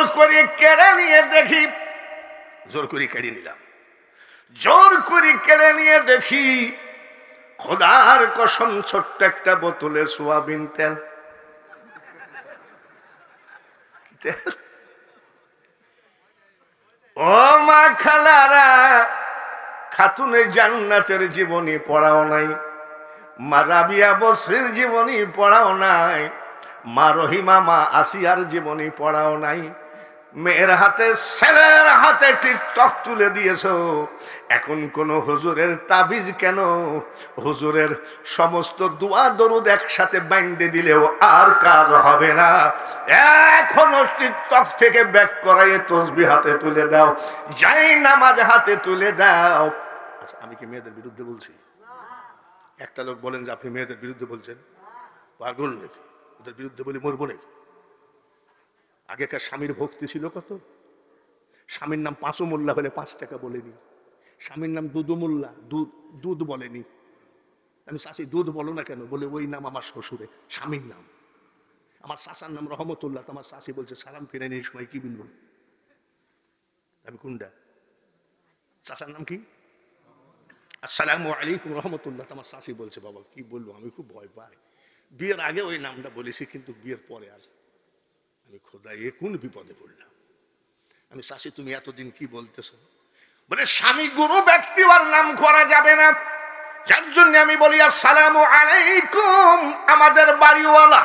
জোর করে কেড়ে নিয়ে দেখি। জোর করে কেড়ে নিলাম। জোর করে কেড়ে নিয়ে দেখি খোদার কসম ছোট্ট একটা বোতলে সোয়াবিন তেল। ও মা খালারা, খাতুনে জান্নাতের জীবনী পড়াও নাই, মা রাবিয়া বসরির জীবনী পড়াও নাই, মা রহিমা, মা আসিয়ার জীবনী পড়াও নাই। মেয়ের হাতে, ছেলের হাতে টিকটক তুলে দিয়েছ। এখন কোন হুজুরের তাবিজ কেন? হুজুরের সমস্ত দোয়া দরুদ একসাথে বাইন্ডে দিলেও আর কাজ হবে না। এখনও টিকটক থেকে ব্যাক করাইয়ে তসবি হাতে তুলে দাও। যাই নামাজ হাতে তুলে দাও। আচ্ছা আমি কি মেয়েদের বিরুদ্ধে বলছি? একটা লোক বলেন যে আপনি মেয়েদের বিরুদ্ধে বলছেন? পাগল নাকি? ওদের বিরুদ্ধে বলি মরবো নাকি? আগেকার স্বামীর ভক্তি ছিল কত? স্বামীর নাম পাঁচু মোল্লা হলে পাঁচ টাকা বলেনি। স্বামীর নাম দুদু মোল্লা দুধ দুধ বলেনি। আমি শাশি দুধ বলো না কেন? বলে, ওই নাম আমার শ্বশুরে, স্বামীর নাম। আমার শাসার নাম রহমতুল্লাহ। তো আমার শাশি বলছে, সালাম ফিরে নিয়ে সময় কি বলব আমি কোনটা শাসার নাম কি? আসসালামু আলাইকুম রহমতুল্লাহ। তো আমার শাশি বলছে, বাবা, কি বলব? আমি খুব ভয় পাই। বিয়ের আগে ওই নামটা বলেছি, কিন্তু বিয়ের পরে আর আমি খোদা এ কোন বিপদে পড়লাম? আমি শাশি তুমি এতদিন কি বলতেছো? বলে, স্বামী গুরু ব্যক্তি ওর নাম করা যাবে না। যার জন্য আমি বলি, আসসালামু আলাইকুম, আমাদের বাড়িওয়ালা।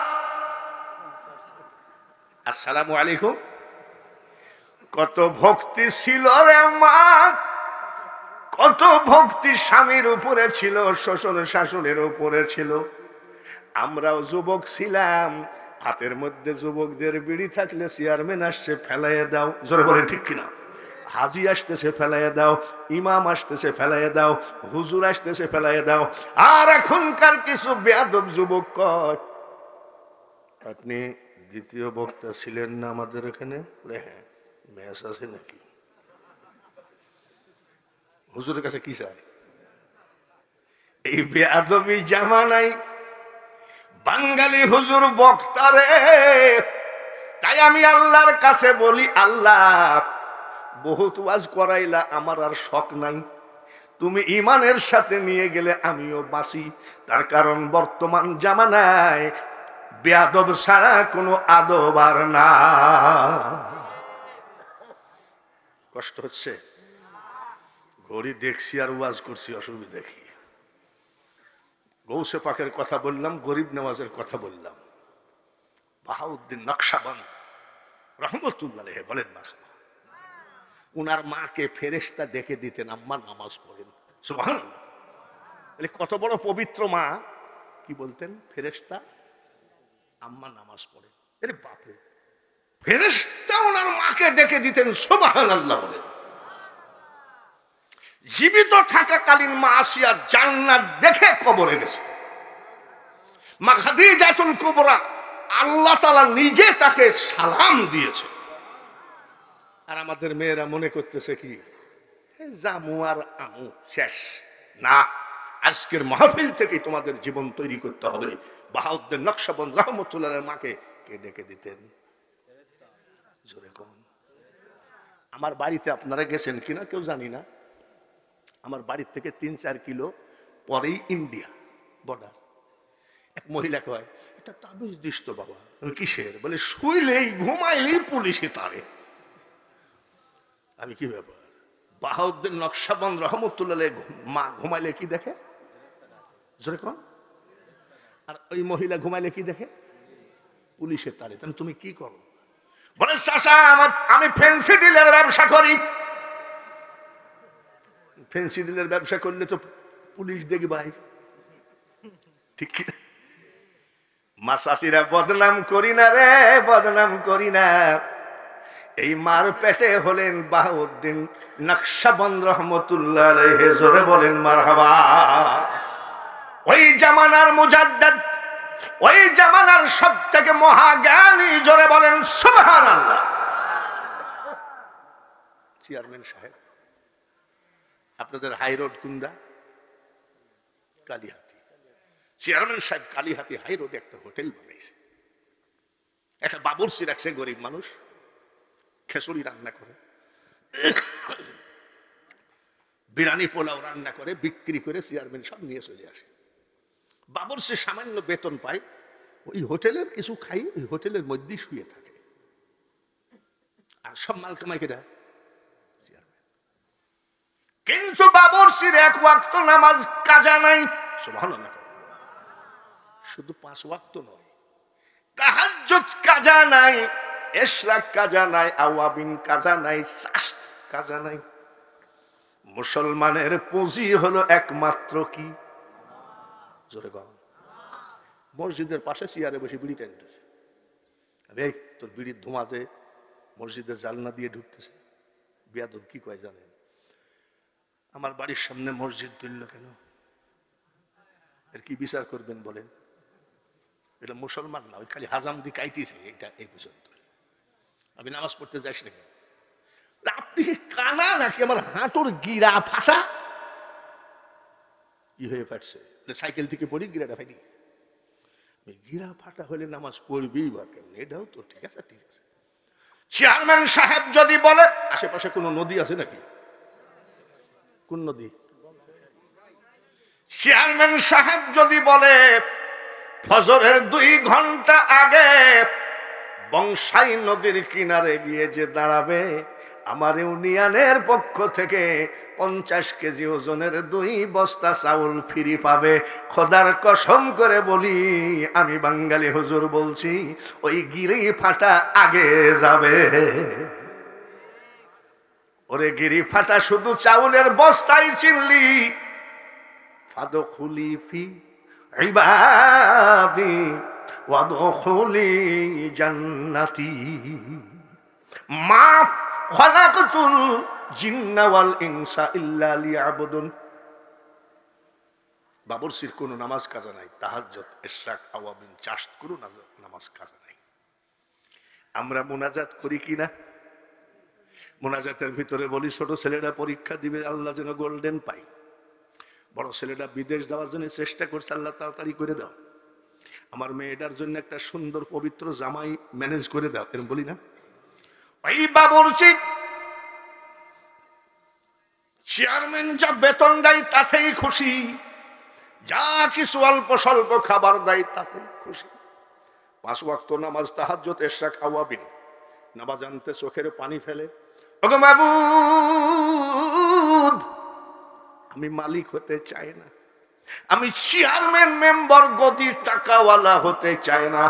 আসসালামু আলাইকুম। কত ভক্তি ছিল রে মা। কত ভক্তি স্বামীর উপরে ছিল, শ্বশুর শাশুড়ের উপরে ছিল। আমরাও যুবক ছিলাম হাতের মধ্যে যুবকদের বিড়ি থাকলে চেয়ারম্যান আসছে, ফেলাইয়ে দাও। জোরে বলেন, ঠিক কিনা? হাজি আসতেছে, ফেলাইয়ে দাও। ইমাম আসতেছে, ফেলাইয়ে দাও। হুজুর আসতেছে, ফেলাইয়ে দাও। আর এখনকার কিছু বেয়াদব যুবক কয়? আপনি দ্বিতীয় বক্তা ছিলেন না আমাদের এখানে? হ্যাঁ ম্যাচ আছে নাকি? হুজুরের কাছে কি চায়? এই বেয়াদবি জামানাই বাঙালি হুজুর বক্তারে তাই আমি আল্লাহর কাছে বলি, আল্লাহ, বহুত ওয়াজ করাইলা, আমার আর শখ নাই। তুমি ইমানের সাথে নিয়ে গেলে আমিও বাঁচি। তার কারণ বর্তমান জামানায় বেয়াদব ছাড়া কোনো আদব আর না কষ্ট হচ্ছে। ঘড়ি দেখছি আর ওয়াজ করছি, অসুবিধা কি? গৌসে পাকের কথা বললাম, গরিব নেওয়াজের কথা বললাম। বাহাউদ্দিন নকশাবন্দ রহমতুল্লাহ বলেন না উনার মাকে ফেরেস্তা দেখে দিতেন, আম্মা নামাজ পড়েন। বলে কত বড় পবিত্র মা, কি বলতেন? ফেরেস্তা আম্মা নামাজ পড়েন। এরে বাপে ফেরেস্তা ওনার মাকে ডেকে দিতেন সোবাহান আল্লাহ বলেন। জীবিত থাকাকালীন মা আসিয়া জান্নাত দেখে কবরে গেছে। মা খাদিজাতুল কুবরা আল্লাহ তাআলা নিজে তাকে সালাম দিয়েছে। আর আমাদের মেয়েরা মনে করতেছে কি জামু আর আমু শেষ। না, আজকের মাহফিল থেকেই তোমাদের জীবন তৈরি করতে হবে। বাহাউদ্দিন নকশাবন্দ রহমতুল্লাহ মাকে কে ডেকে দিতেন? আমার বাড়িতে আপনারা গেছেন কিনা কেউ জানি না। আমার বাড়ির থেকে তিন, চার কিলো পরেই ইন্ডিয়া বর্ডার এক মহিলা কয় এটা তাবিজ দিস তো বাবা কিসের? বলে, শুইলেই, ঘুমাইলেই পুলিশে তারে। আমি, কি ব্যাপার? বাহাউদ্দিন নকশাবন্দ রহমতুল্লাহ মা ঘুমাইলে কি দেখে? জোরে কন। আর ওই মহিলা ঘুমাইলে কি দেখে? পুলিশের তারে। তুমি কি করো? বলে চাষা আমার, আমি ফেন্সি ডিলের ব্যবসা করি। ফেন্সি ডিলের ব্যবসা করলে তো পুলিশ দেখি ভাই। ঠিক কি মা চাষিরা বদনাম করি না রে, বদনাম করি না। এই মার পেটে হলেন বাহাউদ্দিন নকশাবন্দ রহমতুল্লাহ জোরে বলেন মারহাবা। ওই জামানার মুজাদ্দাদ, ওই জামানার সব থেকে মহাজ্ঞানী, জোরে বলেন সুবহানাল্লাহ। চেয়ারম্যান সাহেব আপনাদের হাই রোড কুন্ডা কালীহাতি। চেয়ারম্যান সাহেব কালীহাতি হাই রোডে একটা হোটেল বানাইছে। একটা বাবুরসি রাখছে গরিব মানুষ। খেসুরি রান্না করে। বিরিয়ানি পোলাও রান্না করে, বিক্রি করে চেয়ারম্যান সব নিয়ে চলে আসে। বাবর সে সামান্য বেতন পায়। ওই হোটেলের কিছু খাই, ওই হোটেলের মধ্যেই শুয়ে থাকে। আর সব মাল কেটা কিন্তু বাবর সির এক ওয়াক্ত নামাজ কাজা নাই। শুধু পাঁচ ওয়াক্ত নয়। তাহাজ্জুদ কাজা নাই, এশরাক কাজা নাই, আওয়াবিন কাজা নাই সাস্ত কাজা নাই। মুসলমানের পুঁজি হলো একমাত্র কি? জোরে মসজিদের পাশে চেয়ারে বসে বিড়ি টানতেছে। আরে তোর বিড়ির ধোঁয়াতে মসজিদের জালনা দিয়ে ঢুকতেছে। বিয়াদব কি কয় জানেন? আমার বাড়ির সামনে মসজিদ তুলল কেন? এর কি বিচার করবেন বলেন? এটা মুসলমান না, ওই খালি হাজাম দি কাইটিছে এটা এই পর্যন্ত। আমি নামাজ পড়তে যাইস নাকি? আপনি কি কানা নাকি আমার হাঁটুর গিরা ফাটা? কি হয়ে ফাটছে? সাইকেল থেকে পড়ি, গিরাটা আমি গিরা ফাটা হলে নামাজ পড়বি বা কেমন? এটাও তো ঠিক আছে ঠিক আছে। চেয়ারম্যান সাহেব যদি বলে, আশেপাশে কোনো নদী আছে নাকি? কোন নদী চেয়ারম্যান সাহেব যদি বলে, ফজরের দুই ঘণ্টা আগে বংশাই নদীর কিনারে গিয়ে যে দাঁড়াবে, আমার ইউনিয়নের পক্ষ থেকে পঞ্চাশ কেজি ওজনের দুই বস্তা চাউল ফিরি পাবে। খোদার কসম করে বলি, আমি বাঙালি হুজুর বলছি, ওই গিরি ফাটা আগে যাবে। ওরে গিরি ফাটা, শুধু চাউলের বস্তাই চিনলি। ফাদখুলি ফি ইবাদি ওয়াদখুলি জান্নাতি। মা খলাকতুল জিন্না ওয়াল ইনসা ইল্লা লিয়াবুদুন। বাবরসির কোনো নামাজ কাজা নাই তাহাজ্জত ইশরাক, আওয়াবিন চাষ কোনো নামাজ কাজা নাই। আমরা মোনাজাত করি কি না? মোনাজাতের ভিতরে বলি, ছোট ছেলেরা পরীক্ষা দিবে, আল্লাহ যেন গোল্ডেন পাই বড় ছেলেটা বিদেশ যাওয়ার জন্য চেষ্টা করছে, আল্লাহ তাড়াতাড়ি করে দাও। আমার মেয়েটার জন্য একটা সুন্দর পবিত্র জামাই ম্যানেজ করে দাও, এরকম বলি না? ওই বাবরচি চেয়ারম্যান যা বেতন দেয় তাতেই খুশি। যা কিছু অল্প স্বল্প খাবার দেয় তাতে খুশি। পাঁচ ওয়াক্ত নামাজ তাহাজ্জত এশাক আওয়াবিন নামাজ আনতে চোখের পানি ফেলে। ওগো আমি মালিক হতে চাই না। আমি চেয়ারম্যান মেম্বার গদি টাকাওয়ালা হতে চাই না।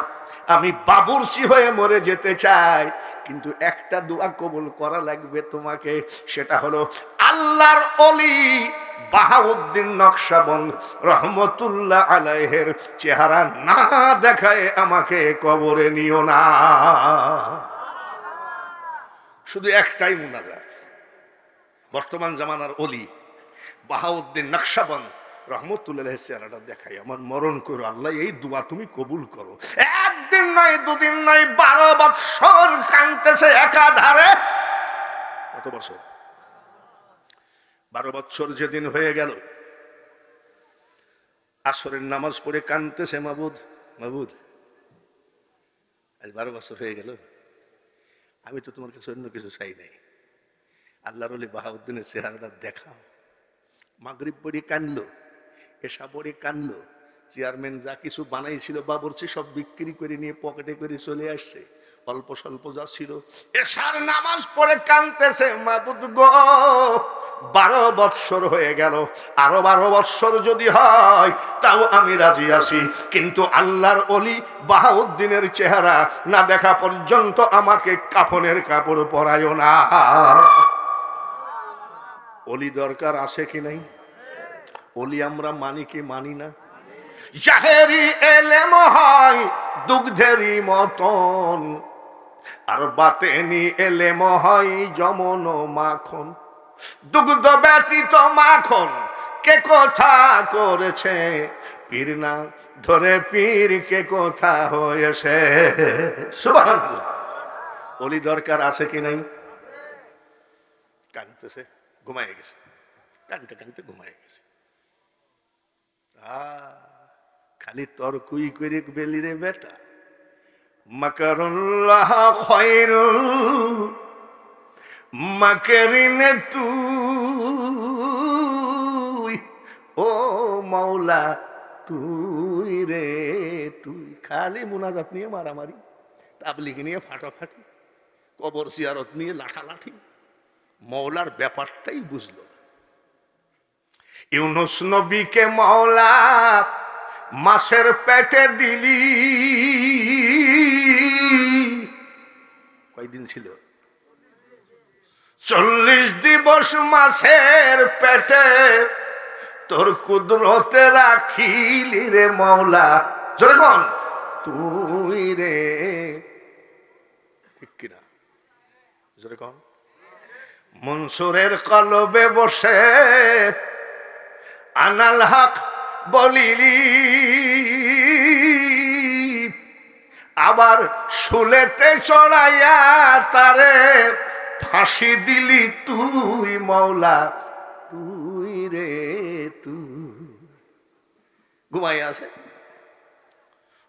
আমি বাবুরচি হয়ে মরে যেতে চাই, কিন্তু একটা দোয়া কবুল করা লাগবে তোমাকে, সেটা হলো আল্লাহর অলি বাহাউদ্দিন নকশাবন্দ রহমতুল্লাহ আলাইহের চেহারা না দেখায় আমাকে কবরে নিও না। শুধু একটাই মুনাজাত। বর্তমান জামানার অলি বাহাউদ্দিন নকশাবন্দ রহমতুল্লাহ চেহারাটা দেখাই, আমার মরণ করো, আল্লাহ, এই দোয়া তুমি কবুল করো। একদিন নয়, দুদিন নয়, বারো বৎসর কাঁদতেছে একাধারে। কত বছর? বারো বৎসর যেদিন হয়ে গেল, আসরের নামাজ পড়ে কাঁদতেছে মাবুদ। মাবুদ, আজ বারো বছর হয়ে গেল। আমি তো তোমার কাছে অন্য কিছু চাই নাই। আল্লাহর আলী বাহাউদ্দিনের চেহারাটা দেখাও। মাগরিব পড়ি কানলো এসা পড়ি কানলো, চেয়ারম্যান যা কিছু বানাইছিল, বাবরচি সব বিক্রি করে নিয়ে পকেটে করে চলে আসছে। অল্প স্বল্প যা ছিল। এসার নামাজ পড়ে কানতেছে মাবুদ গো, বারো বৎসর হয়ে গেল। আরও বারো বৎসর যদি হয়, তাও আমি রাজি আছি। কিন্তু আল্লাহর অলি বাহাউদ্দিনের চেহারা না দেখা পর্যন্ত আমাকে কাফনের কাপড় পরায়ও না। অলি দরকার আছে কি নাই? অলি আমরা মানি কি মানি না? জাহেরি এলেম হয় দুগ্ধেরই মতন। আর বাতেনি এলে হয় যমন মাখন। দুগ্ধ ব্যতীত মাখন কে কথা করেছে? পীর না ধরে পীর কে কথা হয়েছে? অলি দরকার আছে কি নাই? কানতেছে, ঘুমায় গেছে। কানতে কানতে ঘুমায় গেছে। খালি তর্কুই করে বেলি রে বেটা। মাকারুল্লাহ খয়রুল মাকেরিনে তুই, ও মাওলা তুই রে তুই খালি মুনাজাত নিয়ে মারামারি, তাবলিগ নিয়ে ফাটাফাটি, কবর সিয়ারত নিয়ে লাঠালাঠি মৌলার ব্যাপারটাই বুঝলো। ইউনুস নবীকে মৌলা মাসের পেটে দিলি কয়দিন ছিল। চল্লিশ দিবস মাসের পেটে তোর কুদরতে রাখিলি রে মৌলা কন, তুই রে। মনসুরের কলবে বসে আনাল হক বলিলি। আবার শুলেতে চড়াইয়া তারে ফাঁসি দিলি তুই মৌলা তুই রে তুই। ঘুমাই আছে?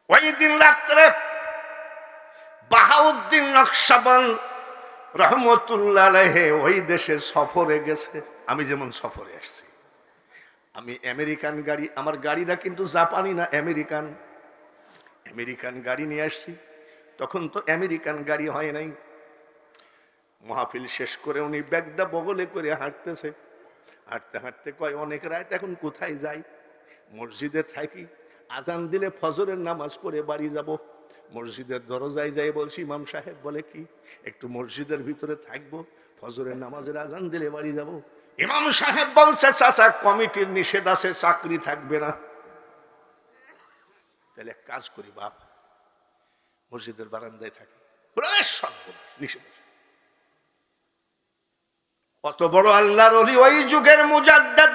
ওই দিন রাত্রে বাহাউদ্দিন নকশাবন্দ রহমতুল্লাহ ওই দেশে সফরে গেছে। আমি যেমন সফরে আসছি। আমি আমেরিকান গাড়ি, আমার গাড়িটা কিন্তু জাপানি না, আমেরিকান। আমেরিকান গাড়ি নিয়ে আসছি। তখন তো আমেরিকান গাড়ি হয় নাই। মহাফিল শেষ করে উনি ব্যাগটা বগলে করে হাঁটতেছে। হাঁটতে হাঁটতে কয়, অনেক রাত, এখন কোথায় যাই? মসজিদে থাকি। আজান দিলে ফজরের নামাজ পড়ে বাড়ি যাব। মসজিদের দরজায় যাই বলছি, ইমাম সাহেব বলে কি, একটু মসজিদের ভিতরে থাকব, ফজরের নামাজের আজান দিলে বাড়ি যাব। ইমাম সাহেব বলছে, চাচা, কমিটির নিষেধ আছে, চাকরি থাকবে না। তাহলে এক কাজ করি, বাপ। মসজিদের বারান্দায় থাকি। নিষেধ। কত বড় আল্লাহর অলি ওই যুগের মুজাদ্দাদ।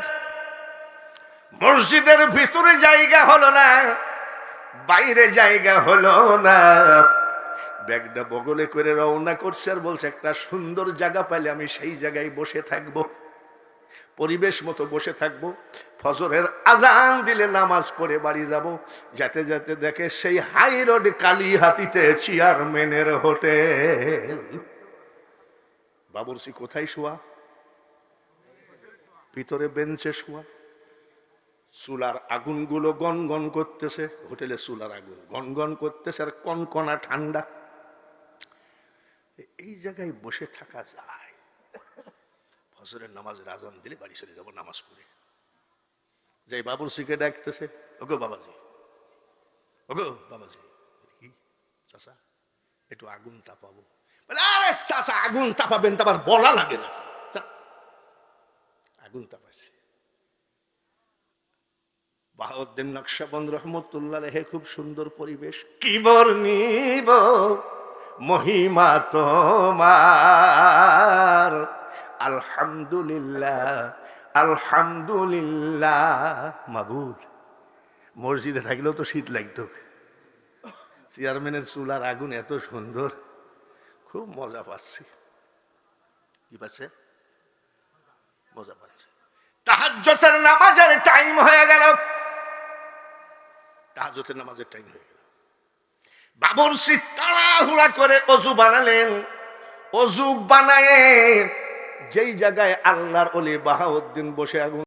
মসজিদের ভিতরে জায়গা হলো না, বাইরে জায়গা হলো না। ব্যাগটা বগলে করে রওনা করছে আর বলছে, একটা সুন্দর জায়গা পাইলে আমি সেই জায়গায় বসে থাকব। পরিবেশ মতো বসে থাকব। ফজরের আজান দিলে নামাজ পড়ে বাড়ি যাব। যাতে যাতে দেখে সেই হাই রোড কালীহাতিতে চেয়ারম্যানের হোটেল। বাবুরসি কোথায় শোয়া? ভিতরে বেঞ্চে শোয়া। চুলার আগুনগুলো গন গন করতেছে। হোটেলে চুলার আগুন গন গন করতেছে আর কনকনা ঠান্ডা। এই জায়গায় বসে থাকা যায়। ফজরের নামাজের আজান দিলে বাড়ি চলে যাব নামাজ পড়ে। যাই বাবুর সিকে ডাকতেছে, ওগো বাবাজি। ওগো বাবাজি কি চাষা একটু আগুন তাপাবো। আরে চাষা আগুন তাপাবেন তারপর বলা লাগে যা। আগুন তাপাচ্ছে বাহাউদ্দিন নকশাবন্দ রহমতুল্লাহ রেহে খুব সুন্দর পরিবেশ, কি বর্ণিব মহিমা তোমার? আলহামদুলিল্লাহ আলহামদুলিল্লাহ মাবুদ মসজিদে থাকলেও তো শীত লাগতো। চেয়ারম্যানের চুলার আগুন এত সুন্দর, খুব মজা পাচ্ছি। কি পাচ্ছে? মজা পাচ্ছে। তাহাজ্জতের নামাজের টাইম হয়ে গেল। তাহাজ্জতের নামাজের টাইম হয়ে গেল। বাবর তাড়াহুড়া করে অজু বানালেন। অজু বানায়ে যেই জায়গায় আল্লাহর অলি বাহাউদ্দিন বসে আগুন